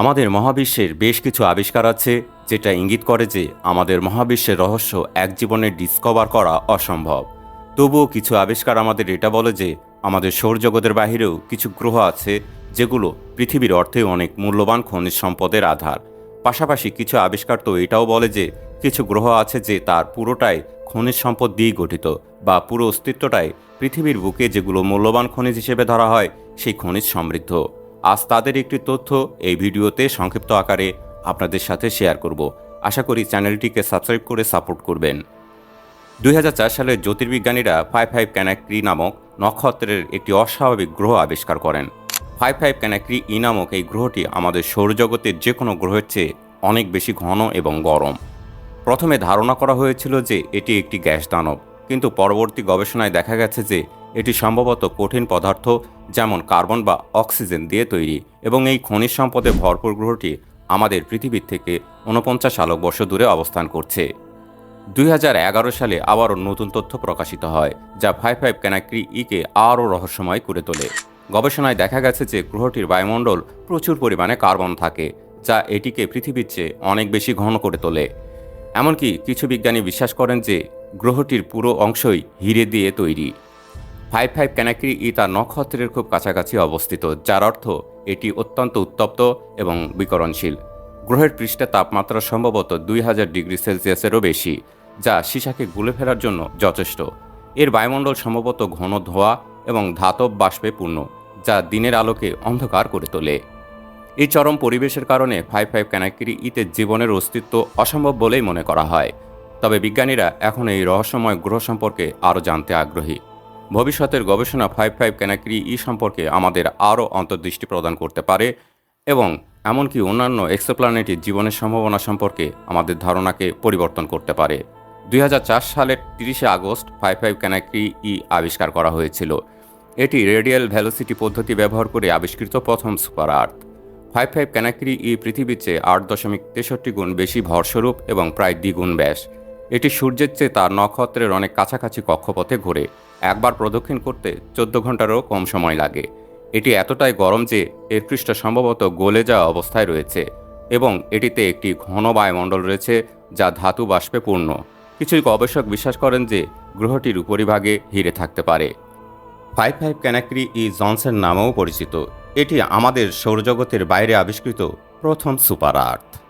আমাদের মহাবিশ্বের বেশ কিছু আবিষ্কার আছে, যেটা ইঙ্গিত করে যে আমাদের মহাবিশ্বের রহস্য এক জীবনে ডিসকভার করা অসম্ভব। তবুও কিছু আবিষ্কার আমাদের এটা বলে যে, আমাদের সৌরজগতের বাহিরেও কিছু গ্রহ আছে, যেগুলো পৃথিবীর অর্থে অনেক মূল্যবান খনিজ সম্পদের আধার। পাশাপাশি কিছু আবিষ্কার তো এটাও বলে যে, কিছু গ্রহ আছে যে তার পুরোটাই খনিজ সম্পদ দিয়েই গঠিত বা পুরো অস্তিত্বটাই পৃথিবীর বুকে যেগুলো মূল্যবান খনিজ হিসেবে ধরা হয়, সেই খনিজ সমৃদ্ধ। আজ তাদের একটি তথ্য এই ভিডিওতে সংক্ষিপ্ত আকারে আপনাদের সাথে শেয়ার করব। আশা করি চ্যানেলটিকে সাবস্ক্রাইব করে সাপোর্ট করবেন। দু হাজার চার সালে জ্যোতির্বিজ্ঞানীরা ফাইভ ফাইভ ক্যানাক্রি নামক নক্ষত্রের একটি অস্বাভাবিক গ্রহ আবিষ্কার করেন। ফাইভ ফাইভ ক্যানাক্রি ই নামক এই গ্রহটি আমাদের সৌরজগতের যে কোনো গ্রহের চেয়ে অনেক বেশি ঘন এবং গরম। প্রথমে ধারণা করা হয়েছিল যে এটি একটি গ্যাস দানব, কিন্তু পরবর্তী গবেষণায় দেখা গেছে যে এটি সম্ভবত কঠিন পদার্থ, যেমন কার্বন বা অক্সিজেন দিয়ে তৈরি, এবং এই খনিজ সম্পদে ভরপুর গ্রহটি আমাদের পৃথিবীর থেকে ঊনপঞ্চাশ আলোকবর্ষ দূরে অবস্থান করছে। দুই হাজার এগারো সালে আবারও নতুন তথ্য প্রকাশিত হয়, যা ফাইভ ফাইভ ক্যানাক্রি ইকে আরও রহস্যময় করে তোলে। গবেষণায় দেখা গেছে যে গ্রহটির বায়ুমণ্ডল প্রচুর পরিমাণে কার্বন থাকে, যা এটিকে পৃথিবীর চেয়ে অনেক বেশি ঘন করে তোলে। এমনকি কিছু বিজ্ঞানী বিশ্বাস করেন যে গ্রহটির পুরো অংশই হিরে দিয়ে তৈরি। ফাইভ ফাইভ ক্যানাক্রি ই তার নক্ষত্রের খুব কাছাকাছি অবস্থিত, যার অর্থ এটি অত্যন্ত উত্তপ্ত এবং বিকরণশীল। গ্রহের পৃষ্ঠে তাপমাত্রা সম্ভবত দুই হাজার ডিগ্রি সেলসিয়াসেরও বেশি, যা সীসাকে গুলে ফেরার জন্য যথেষ্ট। এর বায়ুমণ্ডল সম্ভবত ঘন ধোঁয়া এবং ধাতব বাষ্পে পূর্ণ, যা দিনের আলোকে অন্ধকার করে তোলে। এই চরম পরিবেশের কারণে ফাইভ ফাইভ ক্যানাক্রি ইতে জীবনের অস্তিত্ব অসম্ভব বলেই মনে করা হয়। তবে বিজ্ঞানীরা এখন এই রহস্যময় গ্রহ সম্পর্কে আরও জানতে আগ্রহী। ভবিষ্যতের গবেষণা ফাইভ ফাইভ ক্যানাক্রি ই সম্পর্কে আমাদের আরও অন্তর্দৃষ্টি প্রদান করতে পারে এবং এমনকি অন্যান্য এক্সোপ্ল্যানেটের জীবনের সম্ভাবনা সম্পর্কে আমাদের ধারণাকে পরিবর্তন করতে পারে। দুই হাজার চার সালের তিরিশে আগস্ট ফাইভ ফাইভ ক্যানাক্রি ই আবিষ্কার করা হয়েছিল। এটি রেডিয়াল ভ্যালোসিটি পদ্ধতি ব্যবহার করে আবিষ্কৃত প্রথম super earth. Five five Cancri e পৃথিবীর চেয়ে আট দশমিক তেষট্টি গুণ বেশি ভরস্বরূপ এবং প্রায় দ্বিগুণ ব্যাস। এটি সূর্যের চেয়ে তার নক্ষত্রের অনেক কাছাকাছি কক্ষপথে ঘোরে। একবার প্রদক্ষিণ করতে চোদ্দ ঘন্টারও কম সময় লাগে। এটি এতটাই গরম যে এর পৃষ্ঠ সম্ভবত গলে যাওয়া অবস্থায় রয়েছে এবং এটিতে একটি ঘন বায়ুমণ্ডল রয়েছে যা ধাতু বাষ্পে পূর্ণ। কিছু গবেষক বিশ্বাস করেন যে গ্রহটির উপরিভাগে হিরে থাকতে পারে। ফাইভ ফাইভ ক্যানাক্রি ই জনসের নামেও পরিচিত। এটি আমাদের সৌরজগতের বাইরে আবিষ্কৃত প্রথম সুপার আর্থ।